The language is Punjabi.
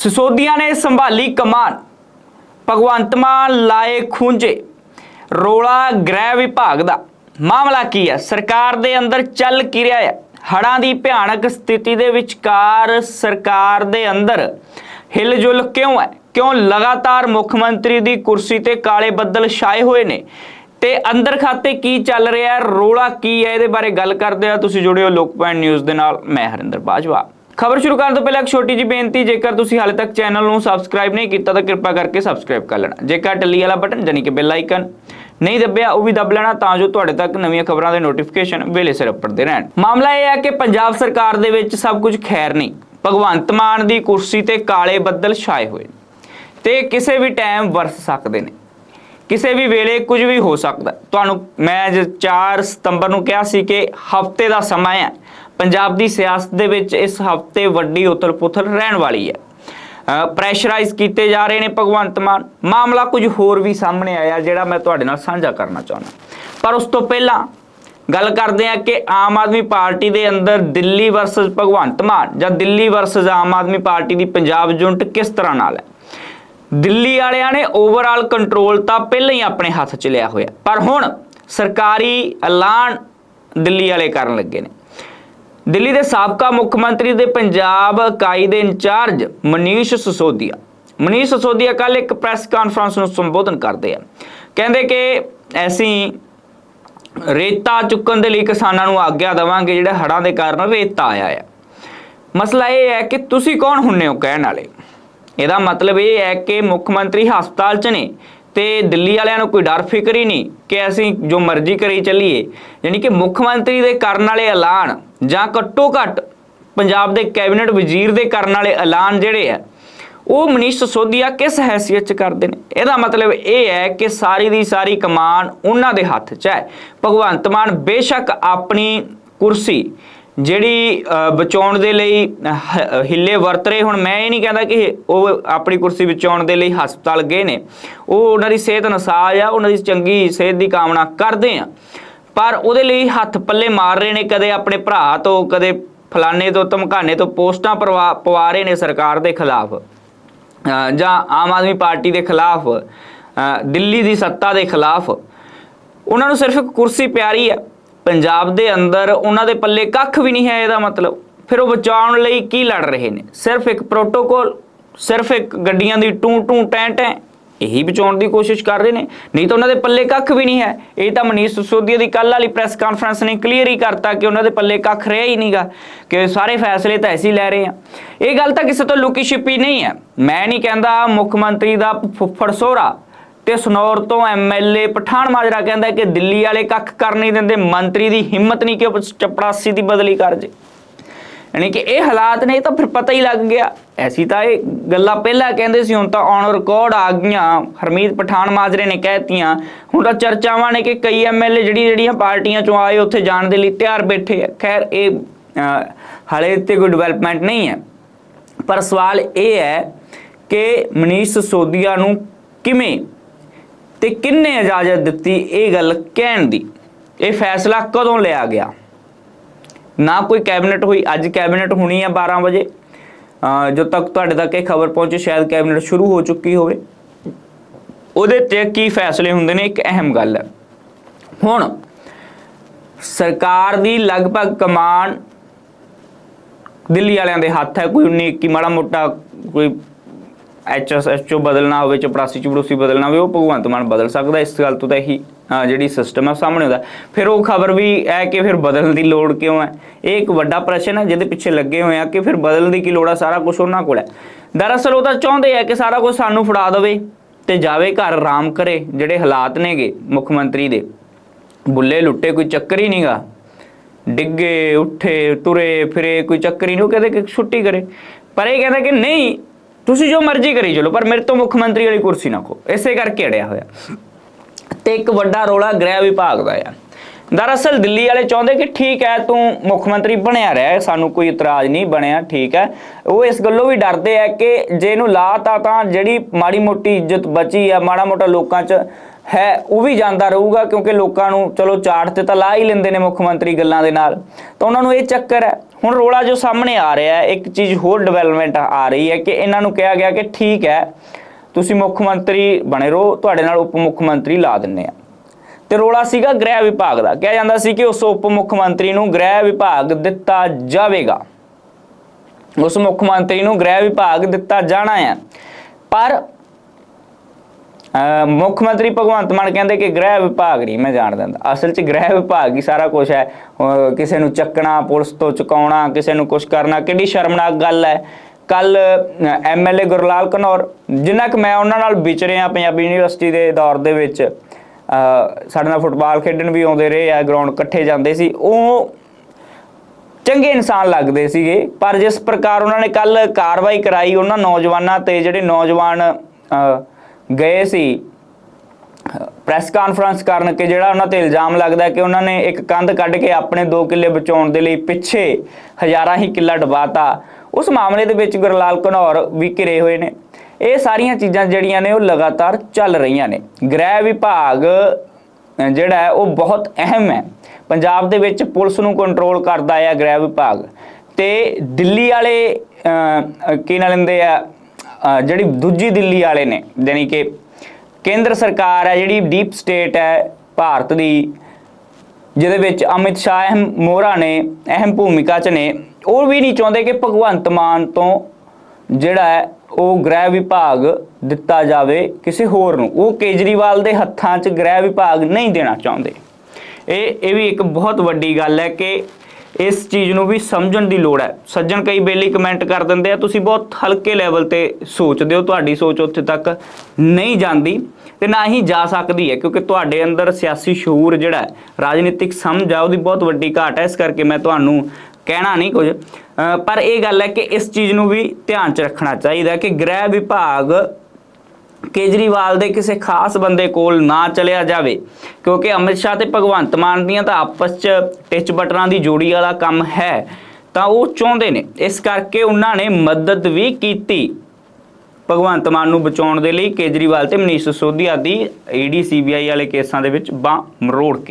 ਸਿਸੋਦੀਆ ਨੇ ਸੰਭਾਲੀ ਕਮਾਨ। ਭਗਵੰਤ ਮਾਨ ਲਾਏ ਖੂੰਜੇ। ਰੋਲਾ ਗ੍ਰਹਿ ਵਿਭਾਗ ਦਾ। ਮਾਮਲਾ ਕੀ ਹੈ? ਸਰਕਾਰ ਦੇ ਅੰਦਰ ਚੱਲ ਕੀ ਰਿਹਾ ਹੈ? ਹੜਾਂ ਦੀ ਭਿਆਨਕ ਸਥਿਤੀ ਦੇ ਵਿਚਕਾਰ ਸਰਕਾਰ ਦੇ ਅੰਦਰ ਹਿਲਜੁਲ ਕਿਉਂ ਹੈ? ਕਿਉਂ ਲਗਾਤਾਰ ਮੁੱਖ ਮੰਤਰੀ ਦੀ ਕੁਰਸੀ ਤੇ ਕਾਲੇ ਬੱਦਲ ਛਾਏ ਹੋਏ ਨੇ? ਤੇ ਅੰਦਰ ਖਾਤੇ ਕੀ ਚੱਲ ਰਿਹਾ ਹੈ? ਰੋਲਾ ਕੀ ਹੈ? ਇਹਦੇ ਬਾਰੇ ਗੱਲ ਕਰਦੇ ਆ ਤੁਸੀਂ ਜੁੜਿਓ ਲੋਕਪਾਇੰਟ ਨਿਊਜ਼ ਦੇ ਨਾਲ। ਮੈਂ ਹਰਿੰਦਰ ਬਾਜਵਾ। ਖਬਰ ਸ਼ੁਰੂ ਕਰਨ ਤੋਂ ਪਹਿਲਾਂ ਇੱਕ ਛੋਟੀ ਜਿਹੀ ਬੇਨਤੀ, ਜੇਕਰ ਤੁਸੀਂ ਹਾਲੇ ਤੱਕ ਚੈਨਲ ਨੂੰ ਸਬਸਕ੍ਰਾਈਬ ਨਹੀਂ ਕੀਤਾ ਤਾਂ ਕਿਰਪਾ ਕਰਕੇ ਸਬਸਕ੍ਰਾਈਬ ਕਰ ਲੈਣਾ। ਜੇਕਰ ਟੱਲੀ ਵਾਲਾ ਬਟਨ ਜਾਨੀ ਕਿ ਬੈਲ ਆਈਕਨ ਨਹੀਂ ਦੱਬਿਆ, ਉਹ ਵੀ ਦੱਬ ਲੈਣਾ ਤਾਂ ਜੋ ਤੁਹਾਡੇ ਤੱਕ ਨਵੀਆਂ ਖਬਰਾਂ ਦੇ ਨੋਟੀਫਿਕੇਸ਼ਨ ਵੇਲੇ ਸਿਰ ਉੱਪਰਦੇ ਰਹਿਣ। ਮਾਮਲਾ ਇਹ ਹੈ ਕਿ ਪੰਜਾਬ ਸਰਕਾਰ ਦੇ ਵਿੱਚ ਸਭ ਕੁਝ ਖੈਰ ਨਹੀਂ। ਭਗਵੰਤ ਮਾਨ ਦੀ ਕੁਰਸੀ ਤੇ ਕਾਲੇ ਬੱਦਲ ਛਾਏ ਹੋਏ ਨੇ ਤੇ ਕਿਸੇ ਵੀ ਟਾਈਮ ਵਰਸ ਸਕਦੇ ਨੇ। ਕਿਸੇ ਵੀ ਵੇਲੇ ਕੁਝ ਵੀ ਹੋ ਸਕਦਾ। ਤੁਹਾਨੂੰ ਮੈਂ ਅੱਜ 4 ਸਤੰਬਰ ਨੂੰ ਕਿਹਾ ਸੀ ਕਿ ਹਫ਼ਤੇ ਦਾ ਸਮਾਂ ਹੈ। ਪੰਜਾਬ ਦੀ ਸਿਆਸਤ ਦੇ ਵਿੱਚ ਇਸ ਹਫ਼ਤੇ ਵੱਡੀ ਉਥਲ-ਪੁਥਲ ਰਹਿਣ ਵਾਲੀ ਹੈ। ਪ੍ਰੈਸ਼ਰਾਈਜ਼ ਕੀਤੇ ਜਾ ਰਹੇ ਨੇ ਭਗਵੰਤ ਮਾਨ। ਮਾਮਲਾ ਕੁਝ ਹੋਰ ਵੀ ਸਾਹਮਣੇ ਆਇਆ, ਜਿਹੜਾ ਮੈਂ ਤੁਹਾਡੇ ਨਾਲ ਸਾਂਝਾ ਕਰਨਾ ਚਾਹੁੰਦਾ। ਪਰ ਉਸ ਤੋਂ ਪਹਿਲਾਂ ਗੱਲ ਕਰਦੇ ਹਾਂ ਕਿ ਆਮ ਆਦਮੀ ਪਾਰਟੀ ਦੇ ਅੰਦਰ ਦਿੱਲੀ ਵਰਸਸ ਭਗਵੰਤ ਮਾਨ ਜਾਂ ਦਿੱਲੀ ਵਰਸਸ ਆਮ ਆਦਮੀ ਪਾਰਟੀ ਦੀ ਪੰਜਾਬ ਯੂਨਿਟ ਕਿਸ ਤਰ੍ਹਾਂ ਨਾਲ ਹੈ। ਦਿੱਲੀ ਵਾਲਿਆਂ ਨੇ ਓਵਰਆਲ ਕੰਟਰੋਲ ਤਾਂ ਪਹਿਲਾਂ ਹੀ ਆਪਣੇ ਹੱਥ 'ਚ ਲਿਆ ਹੋਇਆ। ਪਰ ਹੁਣ ਸਰਕਾਰੀ ਐਲਾਨ ਦਿੱਲੀ ਵਾਲੇ ਕਰਨ ਲੱਗੇ ਨੇ। ਦਿੱਲੀ ਦੇ ਸਾਬਕਾ ਮੁੱਖ ਮੰਤਰੀ ਦੇ ਪੰਜਾਬ ਇਕਾਈ ਦੇ ਇੰਚਾਰਜ ਮਨੀਸ਼ ਸਸੋਦੀਆ। ਮਨੀਸ਼ ਸਸੋਦੀਆ ਕੱਲ ਇੱਕ ਪ੍ਰੈਸ ਕਾਨਫਰੰਸ ਨੂੰ ਸੰਬੋਧਨ ਕਰਦੇ ਆ ਕਹਿੰਦੇ ਕਿ ਅਸੀਂ ਰੇਤਾ ਚੁੱਕਣ ਦੇ ਲਈ ਕਿਸਾਨਾਂ ਨੂੰ ਆਗਿਆ ਦੇਵਾਂਗੇ, ਜਿਹੜੇ ਹੜ੍ਹਾਂ ਦੇ ਕਾਰਨ ਰੇਤਾ ਆਇਆ ਹੈ ਮਸਲਾ ਇਹ ਹੈ ਕਿ ਤੁਸੀਂ ਕੌਣ ਹੁੰਨੇ ਹੋ ਕਹਿਣ ਵਾਲੇ? ਇਹਦਾ ਮਤਲਬ ਇਹ ਹੈ ਕਿ ਮੁੱਖ ਮੰਤਰੀ ਹਸਪਤਾਲ 'ਚ ਨੇ ਤੇ ਦਿੱਲੀ ਵਾਲਿਆਂ ਨੂੰ ਕੋਈ ਡਰ ਫਿਕਰ ਹੀ ਨਹੀਂ ਕਿ ਅਸੀਂ ਜੋ ਮਰਜ਼ੀ ਕਰੀ ਚੱਲੀਏ। ਯਾਨੀ ਕਿ ਮੁੱਖ ਮੰਤਰੀ ਦੇ ਕਰਨ ਵਾਲੇ ਐਲਾਨ ਜਾਂ ਘੱਟੋ ਘੱਟ ਪੰਜਾਬ ਦੇ ਕੈਬਨਿਟ ਵਜ਼ੀਰ ਦੇ ਕਰਨ ਵਾਲੇ ਐਲਾਨ ਜਿਹੜੇ ਆ, ਉਹ ਮਨੀਸ਼ ਸਿਸੋਦੀਆ ਕਿਸ ਹੈਸੀਅਤ 'ਚ ਕਰਦੇ ਨੇ? ਇਹਦਾ ਮਤਲਬ ਇਹ ਹੈ ਕਿ ਸਾਰੀ ਦੀ ਸਾਰੀ ਕਮਾਨ ਉਹਨਾਂ ਦੇ ਹੱਥ 'ਚ ਹੈ। ਭਗਵੰਤ ਮਾਨ ਬੇਸ਼ੱਕ ਆਪਣੀ ਕੁਰਸੀ ਜਿਹੜੀ ਬਚਾਉਣ ਦੇ ਲਈ ਹਿੱਲੇ ਵਰਤ ਰਹੇ ਹੁਣ, ਮੈਂ ਇਹ ਨਹੀਂ ਕਹਿੰਦਾ ਕਿ ਉਹ ਆਪਣੀ ਕੁਰਸੀ ਬਚਾਉਣ ਦੇ ਲਈ ਹਸਪਤਾਲ ਗਏ ਨੇ। ਉਹ ਉਹਨਾਂ ਦੀ ਸਿਹਤ ਨਸਾਜ ਆ, ਉਹਨਾਂ ਦੀ ਚੰਗੀ ਸਿਹਤ ਦੀ ਕਾਮਨਾ ਕਰਦੇ ਆ। ਪਰ ਉਹਦੇ ਲਈ ਹੱਥ ਪੱਲੇ ਮਾਰ ਰਹੇ ਨੇ, ਕਦੇ ਆਪਣੇ ਭਰਾ ਤੋਂ, ਕਦੇ ਫਲਾਣੇ ਤੋਂ, ਧਮਕਾਨੇ ਤੋਂ ਪੋਸਟਾਂ ਪਰਵਾ- ਪਵਾ ਰਹੇ ਨੇ ਸਰਕਾਰ ਦੇ ਖਿਲਾਫ। ਜਾਂ ਆਮ ਆਦਮੀ ਪਾਰਟੀ ਦੇ ਖਿਲਾਫ ਦਿੱਲੀ ਦੀ ਸੱਤਾ ਦੇ ਖਿਲਾਫ। ਉਹਨਾਂ ਨੂੰ ਸਿਰਫ ਕੁਰਸੀ ਪਿਆਰੀ ਹੈ। ਪੰਜਾਬ ਦੇ ਅੰਦਰ ਉਹਨਾਂ ਦੇ ਪੱਲੇ ਕੱਖ ਵੀ ਨਹੀਂ ਹੈ ਇਹਦਾ ਮਤਲਬ। ਫਿਰ ਉਹ ਬਚਾਉਣ ਲਈ ਕੀ ਲੜ ਰਹੇ ਨੇ? ਸਿਰਫ ਇੱਕ ਪ੍ਰੋਟੋਕੋਲ ਸਿਰਫ ਇੱਕ ਗੱਡੀਆਂ ਦੀ ਟੂ ਟੂ ਟੈਂ ਟੈਂ ਇਹੀ ਬਚਾਉਣ ਦੀ ਕੋਸ਼ਿਸ਼ ਕਰ ਰਹੇ ਨੇ। ਨਹੀਂ ਤਾਂ ਉਹਨਾਂ ਦੇ ਪੱਲੇ ਕੱਖ ਵੀ ਨਹੀਂ ਹੈ। ਇਹ ਤਾਂ ਮਨੀਸ਼ ਸਿਸੋਦੀਆ ਦੀ ਕੱਲ ਵਾਲੀ ਪ੍ਰੈਸ ਕਾਨਫਰੰਸ ਨੇ ਕਲੀਅਰ ਹੀ ਕਰਤਾ ਕਿ ਉਹਨਾਂ ਦੇ ਪੱਲੇ ਕੱਖ ਰਿਹਾ ਹੀ ਨਹੀਂਗਾ, ਕਿ ਸਾਰੇ ਫੈਸਲੇ ਤਾਂ ਐਸੀ ਲੈ ਰਹੇ ਆ ਇਹ ਗੱਲ ਤਾਂ ਕਿਸੇ ਤੋਂ ਲੁਕੀ ਛਿਪੀ ਨਹੀਂ ਹੈ। ਮੈਂ ਨਹੀਂ ਕਹਿੰਦਾ ਮੁੱਖ ਮੰਤਰੀ ਦਾ ਫੁੱਫੜ ਸੋਹਰਾ ਤੇ ਸਨੌਰ ਤੋਂ ਐਮਐਲਏ ਪਠਾਨ ਮਾਜਰਾ ਕਹਿੰਦਾ ਕਿ ਦਿੱਲੀ ਵਾਲੇ ਕੱਖ ਕਰ ਨਹੀਂ ਦਿੰਦੇ, ਮੰਤਰੀ ਦੀ ਹਿੰਮਤ ਨਹੀਂ ਕਿ ਉਹ ਚਪੜਾਸੀ ਦੀ ਬਦਲੀ ਕਰ ਜੇ। ਯਾਨੀ ਕਿ ਇਹ ਹਾਲਾਤ ਨੇ ਇਹ ਤਾਂ ਫਿਰ ਪਤਾ ਹੀ ਲੱਗ ਗਿਆ। ਐਸੀ ਤਾਂ ਇਹ ਗੱਲਾਂ ਪਹਿਲਾਂ ਕਹਿੰਦੇ ਸੀ ਹੁਣ ਤਾਂ ਔਨ ਰਿਕਾਰਡ ਆ ਗਈਆਂ। ਹਰਮੀਤ ਪਠਾਨ ਮਾਜਰੇ ਨੇ ਕਹਿਤੀਆਂ ਹੁਣ ਤਾਂ ਚਰਚਾਵਾਂ ਨੇ ਕਿ ਕਈ ਐਮਐਲਏ ਜਿਹੜੀ ਜਿਹੜੀਆਂ ਪਾਰਟੀਆਂ ਚੋਂ ਆਏ ਉੱਥੇ ਜਾਣ ਦੇ ਲਈ ਤਿਆਰ ਬੈਠੇ ਆ। ਖੈਰ ਇਹ ਅਹ, ਹਾਲੇ ਤੇ ਕੋਈ ਡਿਵੈਲਪਮੈਂਟ ਨਹੀਂ ਹੈ। ਪਰ ਸਵਾਲ ਇਹ ਹੈ ਕਿ ਮਨੀਸ਼ ਸੋਦੀਆ ਨੂੰ ਕਿਵੇਂ ਤੇ ਕਿੰਨੇ ਇਜਾਜ਼ਤ ਦਿੱਤੀ ਇਹ ਗੱਲ ਕਹਿਣ ਦੀ? ਇਹ ਫੈਸਲਾ ਕਦੋਂ ਲਿਆ ਗਿਆ? ਨਾ ਕੋਈ ਕੈਬਨਿਟ ਹੋਈ, ਅੱਜ ਕੈਬਨਿਟ ਹੋਣੀ ਹੈ 12 ਵਜੇ। ਅਹ ਜਦੋਂ ਤੱਕ ਤੁਹਾਡੇ ਤੱਕ ਇਹ ਖਬਰ ਪਹੁੰਚੇ, ਸ਼ਾਇਦ ਕੈਬਨਿਟ ਸ਼ੁਰੂ ਹੋ ਚੁੱਕੀ ਹੋਵੇ। ਉਹਦੇ ਤੇ ਕੀ ਫੈਸਲੇ ਹੁੰਦੇ ਨੇ, ਇੱਕ ਅਹਿਮ ਗੱਲ ਹੈ। ਹੁਣ, ਸਰਕਾਰ ਦੀ ਲਗਭਗ ਕਮਾਨ ਦਿੱਲੀ ਵਾਲਿਆਂ ਦੇ ਹੱਥ ਹੈ, ਕੋਈ 19 21 ਮਾੜਾ ਮੋਟਾ, ਕੋਈ ਐਚਐਸਐਚਓ ਬਦਲਣਾ ਹੋਵੇ ਚਪੜਾਸੀ ਚਪੜੂਸੀ ਬਦਲਣਾ ਹੋਵੇ, ਉਹ ਭਗਵੰਤ ਮਾਨ ਬਦਲ ਸਕਦਾ ਇਸ ਗੱਲ ਤੋਂ ਤਾਂ ਇਹੀ ਜਿਹੜੀ ਸਿਸਟਮ ਹੈ ਸਾਹਮਣੇ ਆਉਂਦਾ ਫਿਰ ਉਹ ਖਬਰ ਵੀ ਹੈ ਕਿ ਫਿਰ ਬਦਲਣ ਦੀ ਲੋੜ ਕਿਉਂ ਹੈ? ਇਹ ਇੱਕ ਵੱਡਾ ਪ੍ਰਸ਼ਨ ਹੈ, ਜਿਹਦੇ ਪਿੱਛੇ ਲੱਗੇ ਹੋਏ ਆ ਕਿ ਫਿਰ ਬਦਲਣ ਦੀ ਕੀ ਲੋੜ ਹੈ? ਸਾਰਾ ਕੁਝ ਉਹਨਾਂ ਕੋਲ ਹੈ। ਦਰਅਸਲ ਉਹ ਤਾਂ ਚਾਹੁੰਦੇ ਆ ਕਿ ਸਾਰਾ ਕੁਝ ਸਾਨੂੰ ਫੜਾ ਦੇਵੇ ਤੇ ਜਾਵੇ ਘਰ ਆਰਾਮ ਕਰੇ, ਜਿਹੜੇ ਹਾਲਾਤ ਨੇਗੇ ਮੁੱਖ ਮੰਤਰੀ ਦੇ। ਬੁੱਲੇ ਲੁੱਟੇ, ਕੋਈ ਚੱਕਰ ਹੀ ਨਹੀਂਗਾ ਡਿੱਗੇ, ਉੱਠੇ, ਤੁਰੇ, ਫਿਰੇ, ਕੋਈ ਚੱਕਰ ਹੀ ਨਹੀਂ, ਉਹ ਕਹਿੰਦੇ ਕਿ ਛੁੱਟੀ ਕਰੇ। ਪਰ ਇਹ ਕਹਿੰਦਾ ਕਿ ਨਹੀਂ ਤੁਸੀਂ ਜੋ ਮਰਜ਼ੀ ਕਰੀ ਚਲੋ, ਪਰ ਮੇਰੇ ਤੋਂ ਮੁੱਖ ਮੰਤਰੀ ਵਾਲੀ ਕੁਰਸੀ ਨਾ ਖੋ ਇਸੇ ਕਰਕੇ ਅੜਿਆ ਹੋਇਆ। ਤੇ ਇੱਕ ਵੱਡਾ ਰੋਲਾ ਗ੍ਰਹਿ ਵਿਭਾਗ ਦਾ ਆ। ਦਰਅਸਲ ਦਿੱਲੀ ਵਾਲੇ ਚਾਹੁੰਦੇ ਕਿ ਠੀਕ ਹੈ, ਤੂੰ ਮੁੱਖ ਮੰਤਰੀ ਬਣਿਆ ਰਹਿ, ਸਾਨੂੰ ਕੋਈ ਇਤਰਾਜ਼ ਨਹੀਂ ਬਣਿਆ, ਠੀਕ ਹੈ। ਉਹ ਇਸ ਗੱਲੋਂ ਵੀ ਡਰਦੇ ਆ ਕਿ ਜੇ ਇਹਨੂੰ ਲਾਤਾ ਤਾਂ ਜਿਹੜੀ ਮਾੜੀ ਮੋਟੀ ਇੱਜ਼ਤ ਬਚੀ ਆ, ਮਾੜਾ ਮੋਟਾ ਲੋਕਾਂ 'ਚ ਹੈ, ਉਹ ਵੀ ਜਾਂਦਾ ਰਹੂਗਾ, ਕਿਉਂਕਿ ਲੋਕਾਂ ਨੂੰ ਚਲੋ ਚਾਟ ਤੇ ਤਾਂ ਲਾ ਹੀ ਲੈਂਦੇ ਨੇ ਮੁੱਖ ਮੰਤਰੀ ਗੱਲਾਂ ਦੇ ਨਾਲ। ਤਾਂ ਉਹਨਾਂ ਨੂੰ ਇਹ ਚੱਕਰ ਹੈ ਹੁਣ ਰੋਲਾ ਜੋ ਸਾਹਮਣੇ ਆ ਰਿਹਾ ਹੈ, ਇੱਕ ਚੀਜ਼ ਹੋਰ ਡਿਵੈਲਪਮੈਂਟ ਆ ਰਹੀ ਹੈ ਕਿ ਇਹਨਾਂ ਨੂੰ ਕਿਹਾ ਗਿਆ ਕਿ ਠੀਕ ਹੈ, ਤੁਸੀਂ ਮੁੱਖ ਮੰਤਰੀ ਬਣੇ ਰਹੋ, ਤੁਹਾਡੇ ਨਾਲ ਉਪ ਮੁੱਖ ਮੰਤਰੀ ਲਾ ਦਿੰਨੇ ਆ ਤੇ ਰੋਲਾ ਸੀਗਾ ਗ੍ਰਹਿ ਵਿਭਾਗ ਦਾ। ਕਿਹਾ ਜਾਂਦਾ ਸੀ ਕਿ ਉਸ ਉਪ ਮੁੱਖ ਮੰਤਰੀ ਨੂੰ ਗ੍ਰਹਿ ਵਿਭਾਗ ਦਿੱਤਾ ਜਾਵੇਗਾ। ਉਸ ਮੁੱਖ ਮੰਤਰੀ ਨੂੰ ਗ੍ਰਹਿ ਵਿਭਾਗ ਦਿੱਤਾ ਜਾਣਾ ਹੈ। ਪਰ ਮੁੱਖ ਮੰਤਰੀ ਭਗਵੰਤ ਮਾਨ ਕਹਿੰਦੇ ਕਿ ਗ੍ਰਹਿ ਵਿਭਾਗ ਨਹੀਂ ਮੈਂ ਜਾਣ ਦਿੰਦਾ। ਅਸਲ 'ਚ ਗ੍ਰਹਿ ਵਿਭਾਗ ਹੀ ਸਾਰਾ ਕੁਝ ਹੈ। ਕਿਸੇ ਨੂੰ ਚੱਕਣਾ ਪੁਲਿਸ ਤੋਂ ਚੁਕਾਉਣਾ ਕਿਸੇ ਨੂੰ ਕੁਝ ਕਰਨਾ ਕਿੰਨੀ ਸ਼ਰਮਨਾਕ ਗੱਲ ਹੈ। ਕੱਲ ਐਮਐਲਏ ਗੁਰਲਾਲ ਕਨੌਰ ਜਿੰਨਾ ਕਿ ਮੈਂ ਉਹਨਾਂ ਨਾਲ ਵਿਚਰਿਆ ਪੰਜਾਬੀ ਯੂਨੀਵਰਸਿਟੀ ਦੇ ਦੌਰ ਦੇ ਵਿੱਚ ਅਹ ਸਾਡੇ ਨਾਲ ਫੁੱਟਬਾਲ ਖੇਡਣ ਵੀ ਆਉਂਦੇ ਰਹੇ ਆ ਗਰਾਊਂਡ ਇਕੱਠੇ ਜਾਂਦੇ ਸੀ। ਉਹ ਚੰਗੇ ਇਨਸਾਨ ਲੱਗਦੇ ਸੀਗੇ ਪਰ ਜਿਸ ਪ੍ਰਕਾਰ ਉਹਨਾਂ ਨੇ ਕੱਲ ਕਾਰਵਾਈ ਕਰਾਈ ਉਹਨਾਂ ਨੌਜਵਾਨਾਂ ਤੇ ਜਿਹੜੇ ਨੌਜਵਾਨ ਅਹ, ਗਏ ਸੀ। ਪ੍ਰੈਸ ਕਾਨਫਰੰਸ ਕਰਨ ਕਿ ਜਿਹੜਾ ਉਹਨਾਂ ਤੇ ਇਲਜ਼ਾਮ ਲੱਗਦਾ ਕਿ ਉਹਨਾਂ ਨੇ ਇੱਕ ਕੰਧ ਕੱਢ ਕੇ ਆਪਣੇ 2 ਕਿੱਲੇ ਬਚਾਉਣ ਦੇ ਲਈ ਪਿੱਛੇ ਹਜ਼ਾਰਾਂ ਹੀ ਕਿੱਲਾ ਡਬਾਤਾ। ਉਸ ਮਾਮਲੇ ਦੇ ਵਿੱਚ ਗੁਰਲਾਲ ਘਨੌਰ ਵੀ ਘਿਰੇ ਹੋਏ ਨੇ। ਇਹ ਸਾਰੀਆਂ ਚੀਜ਼ਾਂ ਜਿਹੜੀਆਂ ਨੇ ਉਹ ਲਗਾਤਾਰ ਚੱਲ ਰਹੀਆਂ ਨੇ। ਗ੍ਰਹਿ ਵਿਭਾਗ ਜਿਹੜਾ ਉਹ ਬਹੁਤ ਅਹਿਮ ਹੈ। ਪੰਜਾਬ ਦੇ ਵਿੱਚ ਪੁਲਿਸ ਨੂੰ ਕੰਟਰੋਲ ਕਰਦਾ ਹੈ ਗ੍ਰਹਿ ਵਿਭਾਗ। ਤੇ ਦਿੱਲੀ ਵਾਲੇ ਕੀ ਨਾਲ ਲੈਂਦੇ ਆ? ਜਿਹੜੀ ਦੂਜੀ ਦਿੱਲੀ ਵਾਲੇ ਨੇ ਯਾਨੀ ਕਿ ਕੇਂਦਰ ਸਰਕਾਰ ਹੈ, ਜਿਹੜੀ ਡੀਪ ਸਟੇਟ ਹੈ ਭਾਰਤ ਦੀ, ਜਿਹਦੇ ਵਿੱਚ ਅਮਿਤ ਸ਼ਾਹ, ਅਹਿਮ ਮੋਹਰਾ ਨੇ, ਅਹਿਮ ਭੂਮਿਕਾ 'ਚ ਨੇ, ਉਹ ਵੀ ਨਹੀਂ ਚਾਹੁੰਦੇ ਕਿ ਭਗਵੰਤ ਮਾਨ ਤੋਂ ਜਿਹੜਾ ਹੈ, ਉਹ ਗ੍ਰਹਿ ਵਿਭਾਗ ਦਿੱਤਾ ਜਾਵੇ ਕਿਸੇ ਹੋਰ ਨੂੰ। ਉਹ ਕੇਜਰੀਵਾਲ ਦੇ ਹੱਥਾਂ 'ਚ ਗ੍ਰਹਿ ਵਿਭਾਗ ਨਹੀਂ ਦੇਣਾ ਚਾਹੁੰਦੇ। ਇਹ ਇਹ ਵੀ ਇੱਕ ਬਹੁਤ ਵੱਡੀ ਗੱਲ ਹੈ ਕਿ ਇਸ ਚੀਜ਼ ਨੂੰ ਵੀ ਸਮਝਣ ਦੀ ਲੋੜ ਹੈ। ਸੱਜਣ ਕਈ ਵੇਲੇ ਕਮੈਂਟ ਕਰ ਦਿੰਦੇ ਆ, ਤੁਸੀਂ ਬਹੁਤ ਹਲਕੇ ਲੈਵਲ ਤੇ ਸੋਚਦੇ ਹੋ, ਤੁਹਾਡੀ ਸੋਚ ਉੱਥੇ ਤੱਕ ਨਹੀਂ ਜਾਂਦੀ ਤੇ ਨਾ ਹੀ ਜਾ ਸਕਦੀ ਹੈ, ਕਿਉਂਕਿ ਤੁਹਾਡੇ ਅੰਦਰ ਸਿਆਸੀ ਸ਼ੂਰ ਜਿਹੜਾ ਰਾਜਨੀਤਿਕ ਸਮਝ ਆ, ਉਹਦੀ ਬਹੁਤ ਵੱਡੀ ਘਾਟ ਹੈ। ਇਸ ਕਰਕੇ ਮੈਂ ਤੁਹਾਨੂੰ ਕਹਿਣਾ ਨਹੀਂ ਕੁਝ। ਪਰ ਇਹ ਗੱਲ ਹੈ ਕਿ ਇਸ ਚੀਜ਼ ਨੂੰ ਵੀ ਧਿਆਨ 'ਚ ਰੱਖਣਾ ਚਾਹੀਦਾ ਕਿ ਗ੍ਰਹਿ ਵਿਭਾਗ ਕੇਜਰੀਵਾਲ ਦੇ ਕਿਸੇ ਖਾਸ ਬੰਦੇ ਕੋਲ ਨਾ ਚਲਿਆ ਜਾਵੇ, ਕਿਉਂਕਿ ਅਮਿਤ ਸ਼ਾਹ ਤੇ ਭਗਵੰਤ ਮਾਨ ਦੀਆਂ ਤਾਂ ਆਪਸ 'ਚ ਟਿਚ ਬਟਰਾਂ ਦੀ ਜੋੜੀ ਵਾਲਾ ਕੰਮ ਹੈ, ਤਾਂ ਉਹ ਚਾਹੁੰਦੇ ਨੇ। ਇਸ ਕਰਕੇ ਉਹਨਾਂ ਨੇ ਮਦਦ ਵੀ ਕੀਤੀ ਭਗਵੰਤ ਮਾਨ ਨੂੰ ਬਚਾਉਣ ਦੇ ਲਈ ਕੇਜਰੀਵਾਲ ਤੇ ਮਨੀਸ਼ ਸਿਸੋਦੀਆ ਦੀ ਈਡੀ ਸੀਬੀਆਈ ਵਾਲੇ ਕੇਸਾਂ ਦੇ ਵਿੱਚ ਬਾਂਹ ਮਰੋੜ ਕੇ।